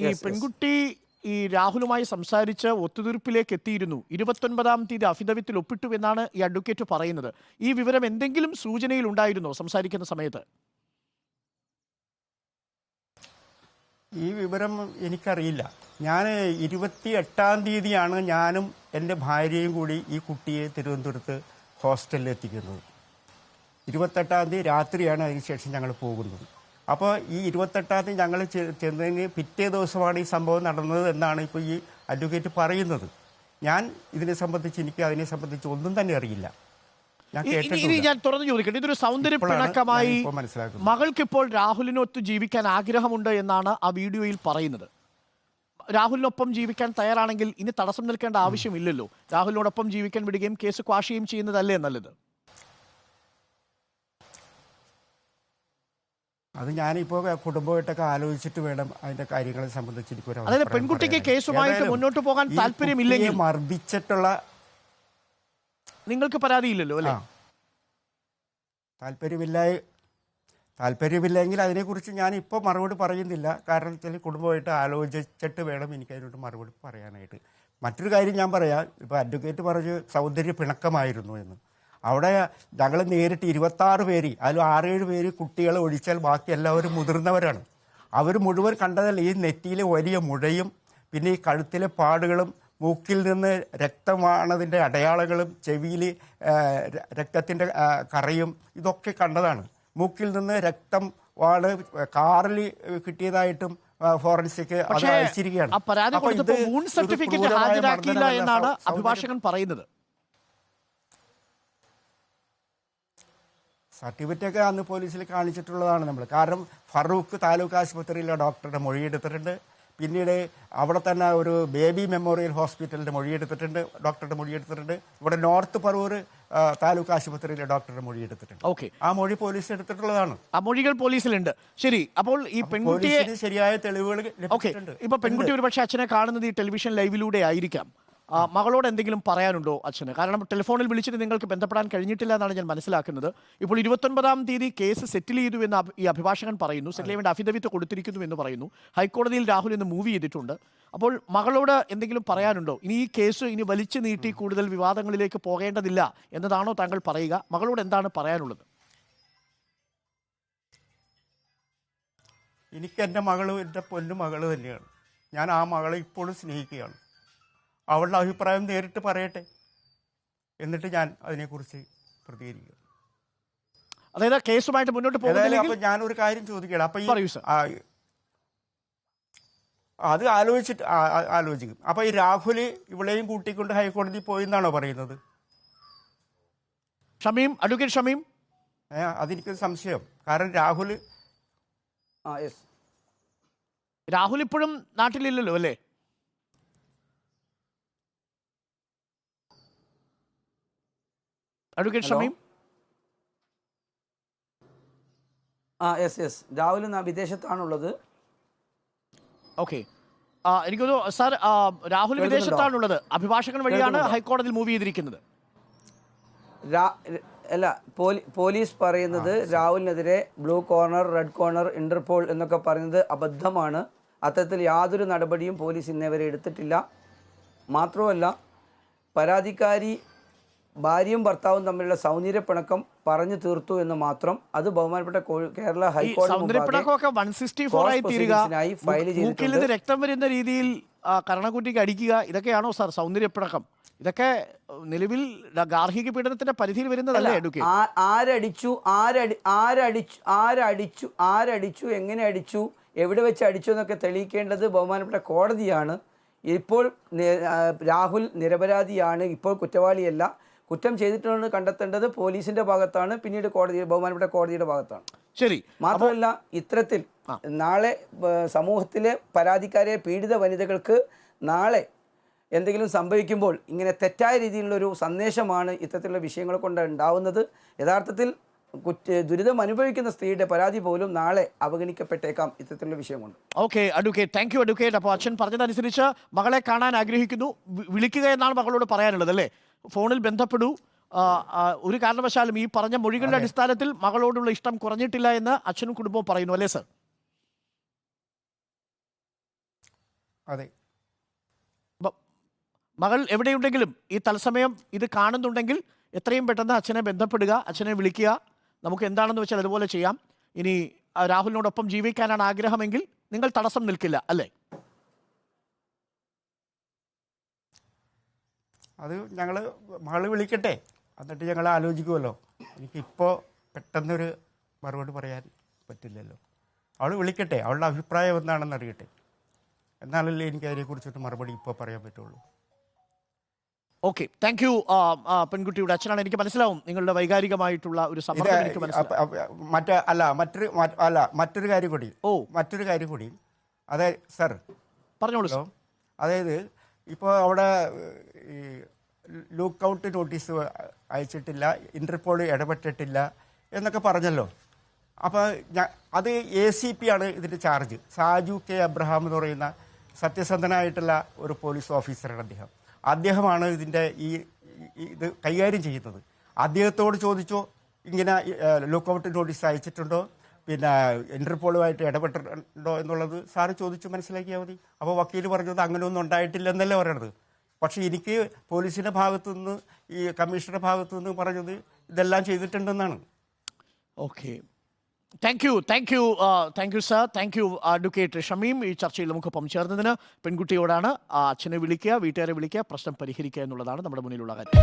ഈ. പെൺകുട്ടി ഈ രാഹുലുമായി സംസാരിച്ച് ഒത്തുതീർപ്പിലേക്ക് എത്തിയിരുന്നു. ഇരുപത്തൊൻപതാം തീയതി അഫിഡവിറ്റിൽ ഒപ്പിട്ടു എന്നാണ് ഈ അഡ്വക്കേറ്റ് പറയുന്നത്. ഈ വിവരം എന്തെങ്കിലും സൂചനയിൽ ഉണ്ടായിരുന്നോ സംസാരിക്കുന്ന സമയത്ത്? ഈ വിവരം എനിക്കറിയില്ല. ഞാൻ ഇരുപത്തി എട്ടാം തീയതിയാണ് ഞാനും എന്റെ ഭാര്യയും കൂടി ഈ കുട്ടിയെ തിരുവനന്തപുരത്ത് ഹോസ്റ്റലിൽ എത്തിക്കുന്നത് ഇരുപത്തെട്ടാം തീയതി രാത്രിയാണ് അതിനുശേഷം ഞങ്ങൾ പോകുന്നത്. അപ്പോൾ ഈ ഇരുപത്തെട്ടാം തീയതി ഞങ്ങൾ ചെന്നതിന് പിറ്റേ ദിവസമാണ് ഈ സംഭവം നടന്നത് എന്നാണ് ഇപ്പോൾ ഈ അഡ്വക്കേറ്റ് പറയുന്നത്. ഞാൻ ഇതിനെ സംബന്ധിച്ച് എനിക്ക് അതിനെ സംബന്ധിച്ച് ഒന്നും തന്നെ അറിയില്ല. ഞാൻ ഇനി തുറന്നു ചോദിക്കട്ടെ. ഇതൊരു സൗന്ദര്യ പിണക്കമായി. മകൾക്കിപ്പോൾ രാഹുലിനൊത്ത് ജീവിക്കാൻ ആഗ്രഹമുണ്ട് എന്നാണ് ആ വീഡിയോയിൽ പറയുന്നത്. രാഹുലിനൊപ്പം ജീവിക്കാൻ തയ്യാറാണെങ്കിൽ ഇനി തടസ്സം നിൽക്കേണ്ട ആവശ്യമില്ലല്ലോ. രാഹുലിനോടൊപ്പം ജീവിക്കാൻ വിടുകയും കേസ് ക്വാഷുകയും ചെയ്യുന്നതല്ലേ നല്ലത്? അത് ഞാനിപ്പോ കുടുംബമായിട്ടൊക്കെ ആലോചിച്ചിട്ട് വേണം അതിന്റെ കാര്യങ്ങളെ സംബന്ധിച്ച് എനിക്ക് അതായത് പെൺകുട്ടിക്ക് കേസുമായിട്ട് മുന്നോട്ട് പോകാൻ താല്പര്യമില്ലെങ്കിൽ- മർദ്ദിച്ചിട്ടുള്ള നിങ്ങൾക്ക് പരാതിയില്ലല്ലോ അല്ലേ. താല്പര്യമില്ല താല്പര്യമില്ലെങ്കിൽ അതിനെക്കുറിച്ച് ഞാൻ ഇപ്പോൾ മറുപടി പറയുന്നില്ല. കാരണം വെച്ചാൽ കുടുംബമായിട്ട് ആലോചിച്ചിട്ട് വേണം എനിക്ക് അതിനോട് മറുപടി പറയാനായിട്ട്. മറ്റൊരു കാര്യം ഞാൻ പറയാം. ഇപ്പോൾ അഡ്വക്കേറ്റ് പറഞ്ഞ് സൗന്ദര്യ പിണക്കമായിരുന്നു എന്ന്. അവിടെ ഞങ്ങൾ നേരിട്ട് ഇരുപത്താറ് പേര് അതിൽ ആറേഴ് പേര് കുട്ടികളെ ഒഴിച്ചാൽ ബാക്കി എല്ലാവരും മുതിർന്നവരാണ്. അവർ മുഴുവൻ കണ്ടതല്ല ഈ നെറ്റിയിലെ വലിയ മുഴയും പിന്നെ ഈ കഴുത്തിലെ പാടുകളും മൂക്കിൽ നിന്ന് രക്തമാണതിന്റെ അടയാളങ്ങളും ചെവിയിൽ രക്തത്തിന്റെ കറയും ഇതൊക്കെ കണ്ടതാണ്. മൂക്കിൽ നിന്ന് രക്തം വാൾ കാറിൽ കിട്ടിയതായിട്ടും ഫോറൻസിക് അത് അയച്ചിരിക്കുകയാണ്. എന്നാണ് അഭിഭാഷകൻ അപ്പോൾ ഇത് കൊടുത്തപ്പോൾ വൂൺ ഒരു സർട്ടിഫിക്കറ്റ് ക്രൂരമായ ഹാജരാക്കിയില്ല മർദ്ദനമല്ല, എന്നാണ് സൗ- സൗന്ദര്യ- അഭിഭാഷകൻ പറയുന്നത് സർട്ടിഫിക്കറ്റ് ഒക്കെ അന്ന് പോലീസിൽ കാണിച്ചിട്ടുള്ളതാണ് നമ്മൾ. കാരണം ഫറൂഖ് താലൂക്ക് ആശുപത്രിയിലെ ഡോക്ടറുടെ മൊഴിയെടുത്തിട്ടുണ്ട് പിന്നീട് അവിടെ തന്നെ ഒരു ബേബി മെമ്മോറിയൽ ഹോസ്പിറ്റലിന്റെ മൊഴിയെടുത്തിട്ടുണ്ട് ഡോക്ടറുടെ മൊഴിയെടുത്തിട്ടുണ്ട് ഇവിടെ നോർത്ത് പറവൂർ താലൂക്ക് ആശുപത്രിയിലെ ഡോക്ടറുടെ മൊഴിയെടുത്തിട്ടുണ്ട് ഓക്കെ. ആ മൊഴി പോലീസ് എടുത്തിട്ടുള്ളതാണ്. ആ മൊഴികൾ പോലീസിലുണ്ട്. ശരി അപ്പോൾ ഈ പെൺകുട്ടിയെ ശരിയായ തെളിവുകൾ ഇപ്പൊ പെൺകുട്ടി ഒരുപക്ഷെ അച്ഛനെ കാണുന്നത് ഈ ടെലിവിഷൻ ലൈവിലൂടെ ആയിരിക്കാം. മകളോട് എന്തെങ്കിലും പറയാനുണ്ടോ അച്ഛന്? കാരണം ടെലിഫോണിൽ വിളിച്ചിട്ട് നിങ്ങൾക്ക് ബന്ധപ്പെടാൻ കഴിഞ്ഞിട്ടില്ല എന്നാണ് ഞാൻ മനസ്സിലാക്കുന്നത്. ഇപ്പോൾ ഇരുപത്തൊൻപതാം തീയതി കേസ് സെറ്റിൽ ചെയ്തു എന്ന് ഈ അഭിഭാഷകൻ പറയുന്നു. സെറ്റിൽ ചെയ്യേണ്ട അഫിഡവിറ്റ് കൊടുത്തിരിക്കുന്നു എന്ന് പറയുന്നു. ഹൈക്കോടതിയിൽ രാഹുൽ ഇന്ന് മൂവ് ചെയ്തിട്ടുണ്ട്. അപ്പോൾ മകളോട് എന്തെങ്കിലും പറയാനുണ്ടോ? ഇനി ഈ കേസ് ഇനി വലിച്ചു നീട്ടി കൂടുതൽ വിവാദങ്ങളിലേക്ക് പോകേണ്ടതില്ല എന്നതാണോ താങ്കൾ പറയുക? മകളോട് എന്താണ് പറയാനുള്ളത്? എനിക്ക് എന്റെ മകളും എന്റെ പൊന്നു മകൾ തന്നെയാണ്. ഞാൻ ആ മകളെ ഇപ്പോഴും സ്നേഹിക്കുകയാണ്. അവളുടെ അഭിപ്രായം നേരിട്ട് പറയട്ടെ. എന്നിട്ട് ഞാൻ അതിനെക്കുറിച്ച് പ്രതികരിക്കുക അതായത് കേസുമായിട്ട് മുന്നോട്ട് പോകുന്നില്ലെങ്കിൽ അപ്പൊ ഞാനൊരു കാര്യം ചോദിക്കുകയാണ് അപ്പൊ ഈ അത് ആലോചിച്ചിട്ട് ആലോചിക്കും. അപ്പൊ ഈ രാഹുൽ ഇവളെയും കൂട്ടിക്കൊണ്ട് ഹൈക്കോടതി പോയി എന്നാണോ പറയുന്നത്? ഷമീം അഡ്വക്കേറ്റ് ഷമീം. അതെനിക്ക് സംശയം. കാരണം രാഹുൽ രാഹുൽ ഇപ്പോഴും നാട്ടിലില്ലല്ലോ അല്ലേ? അഡ്വക്കേറ്റ്. ഷമീം ആ യെസ് യെസ് രാഹുൽ നാ വിദേശത്താണുള്ളത്. ഓക്കെ എനിക്കൊരു സാർ രാഹുൽ? വിദേശത്താണുള്ളത്. അഭിഭാഷകൻ വഴിയാണ് ഹൈക്കോടതിയിൽ മൂവ് ചെയ്തിരിക്കുന്നത്. അല്ല പോലീ- പോലീസ് പറയുന്നത് രാഹുലിനെതിരെ blue corner red corner Interpol എന്നൊക്കെ പറയുന്നത് അബദ്ധമാണ്. അത്തരത്തിൽ യാതൊരു നടപടിയും പോലീസ് ഇന്നേവരെ എടുത്തിട്ടില്ല. മാത്രമല്ല പരാതിക്കാരി ഭാര്യയും ഭർത്താവും തമ്മിലുള്ള സൗന്ദര്യ പിണക്കം പറഞ്ഞു തീർത്തു എന്ന് മാത്രം അത് ബഹുമാനപ്പെട്ട കേരള ഹൈക്കോടതി ഫയൽ ചെയ്തിട്ടുണ്ട്. രക്തം വരുന്ന രീതിയിൽ കരണക്കുറ്റിക്ക് അടിക്കുക ഇതൊക്കെയാണോ സാർ സൗന്ദര്യപ്പിണക്കം ഇതൊക്കെ നിലവിൽ ഗാർഹിക പീഡനത്തിന്റെ പരിധിയിൽ വരുന്നതല്ലേ ആരടിച്ചു ആരടി ആരടിച്ചു ആരടിച്ചു ആരടിച്ചു എങ്ങനെ അടിച്ചു എവിടെ വെച്ച് അടിച്ചു എന്നൊക്കെ തെളിയിക്കേണ്ടത് ബഹുമാനപ്പെട്ട കോടതിയാണ്. ഇപ്പോൾ രാഹുൽ നിരപരാധിയാണ് ഇപ്പോൾ കുറ്റവാളിയല്ല. കുറ്റം ചെയ്തിട്ടുണ്ടെന്ന് കണ്ടെത്തേണ്ടത് പോലീസിന്റെ ഭാഗത്താണ് പിന്നീട് കോടതി ബഹുമാനപ്പെട്ട കോടതിയുടെ ഭാഗത്താണ്. ശരി. മാത്രമല്ല ഇത്തരത്തിൽ നാളെ സമൂഹത്തിലെ പരാതിക്കാരെ പീഡിത വനിതകൾക്ക് നാളെ എന്തെങ്കിലും സംഭവിക്കുമ്പോൾ ഇങ്ങനെ തെറ്റായ രീതിയിലുള്ള ഒരു സന്ദേശമാണ് ഇത്തരത്തിലുള്ള വിഷയങ്ങൾ കൊണ്ട് ഉണ്ടാവുന്നത്. യഥാർത്ഥത്തിൽ കുറ്റ ദുരിതം അനുഭവിക്കുന്ന സ്ത്രീയുടെ പരാതി പോലും നാളെ അവഗണിക്കപ്പെട്ടേക്കാം ഇത്തരത്തിലുള്ള വിഷയമുണ്ട്. കൊണ്ട് okay advocate. Thank you advocate. അപ്പോൾ അച്ഛൻ പറഞ്ഞതനുസരിച്ച് മകളെ കാണാൻ ആഗ്രഹിക്കുന്നു. വിളിക്കുക എന്നാണ് മകളോട് പറയാനുള്ളത് അല്ലേ? ഫോണിൽ ബന്ധപ്പെടൂ. ഒരു കാരണവശാലും ഈ പറഞ്ഞ മൊഴികളുടെ അടിസ്ഥാനത്തിൽ മകളോടുള്ള ഇഷ്ടം കുറഞ്ഞിട്ടില്ല എന്ന് അച്ഛനും കുടുംബവും പറയുന്നു അല്ലേ സർ? അതെ. മകൾ എവിടെയുണ്ടെങ്കിലും ഈ തത്സമയം ഇത് കാണുന്നുണ്ടെങ്കിൽ എത്രയും പെട്ടെന്ന് അച്ഛനെ ബന്ധപ്പെടുക അച്ഛനെ വിളിക്കുക. നമുക്ക് എന്താണെന്ന് വെച്ചാൽ അതുപോലെ ചെയ്യാം. ഇനി രാഹുലിനോടൊപ്പം ജീവിക്കാനാണ് ആഗ്രഹമെങ്കിൽ നിങ്ങൾ തടസ്സം നിൽക്കില്ല അല്ലേ? അത് ഞങ്ങൾ മകൾ വിളിക്കട്ടെ. എന്നിട്ട് ഞങ്ങൾ ആലോചിക്കുമല്ലോ എനിക്കിപ്പോൾ പെട്ടെന്നൊരു മറുപടി പറയാൻ പറ്റില്ലല്ലോ. അവൾ വിളിക്കട്ടെ. അവളുടെ അഭിപ്രായം എന്താണെന്ന് അറിയട്ടെ. എന്നാലല്ലേ എനിക്ക് അതിനെക്കുറിച്ചൊരു മറുപടി ഇപ്പോൾ പറയാൻ പറ്റുള്ളൂ. ഓക്കെ. താങ്ക് യു പെൺകുട്ടിയുടെ അച്ഛനാണ്. എനിക്ക് മനസ്സിലാവും നിങ്ങളുടെ വൈകാരികമായിട്ടുള്ള ഒരു സമ്മർദ്ദം എനിക്ക് മനസ്സിലാവും. മറ്റേ അല്ല മറ്റൊരു അല്ല മറ്റൊരു കാര്യം കൂടി. ഓ. മറ്റൊരു കാര്യം കൂടി. അതെ സർ. പറഞ്ഞോളൂ അതായത് ഇപ്പോൾ അവിടെ ഈ ലുക്ക് ഔട്ട് നോട്ടീസ് അയച്ചിട്ടില്ല ഇന്റർപോൾ ഇടപെട്ടിട്ടില്ല എന്നൊക്കെ പറഞ്ഞല്ലോ. അപ്പോൾ അത് എ സി പി ആണ് ഇതിന്റെ ചാർജ് സാജു കെ അബ്രഹാം എന്ന് പറയുന്ന സത്യസന്ധനായിട്ടുള്ള ഒരു പോലീസ് ഓഫീസറാണ് അദ്ദേഹം. അദ്ദേഹമാണ് ഇതിന്റെ ഈ ഇത് കൈകാര്യം ചെയ്യുന്നത്. അദ്ദേഹത്തോട് ചോദിച്ചോ ഇങ്ങനെ ലുക്ക് ഔട്ട് നോട്ടീസ് അയച്ചിട്ടുണ്ടോ? പിന്നെ ഇന്റർപോളുമായിട്ട് ഇടപെട്ടിട്ടുണ്ടോ എന്നുള്ളത് സാറ് ചോദിച്ചു മനസ്സിലാക്കിയാൽ മതി. അപ്പോൾ വക്കീൽ പറഞ്ഞത് അങ്ങനെയൊന്നും ഉണ്ടായിട്ടില്ലെന്നല്ലേ പറയണത്. പക്ഷേ എനിക്ക് പോലീസിന്റെ ഭാഗത്തു നിന്ന് ഈ കമ്മീഷണറുടെ ഭാഗത്തു നിന്ന് പറഞ്ഞത് ഇതെല്ലാം ചെയ്തിട്ടുണ്ടെന്നാണ്. Okay. Thank you thank you thank you sir thank you advocate Shameem. ഈ ചർച്ചയിൽ നമുക്കൊപ്പം ചേർന്നതിന് പെൺകുട്ടിയോടാണ് അച്ഛനെ വിളിക്കുക വീട്ടുകാരെ വിളിക്കുക പ്രശ്നം പരിഹരിക്കുക എന്നുള്ളതാണ് നമ്മുടെ മുന്നിലുള്ള കാര്യം.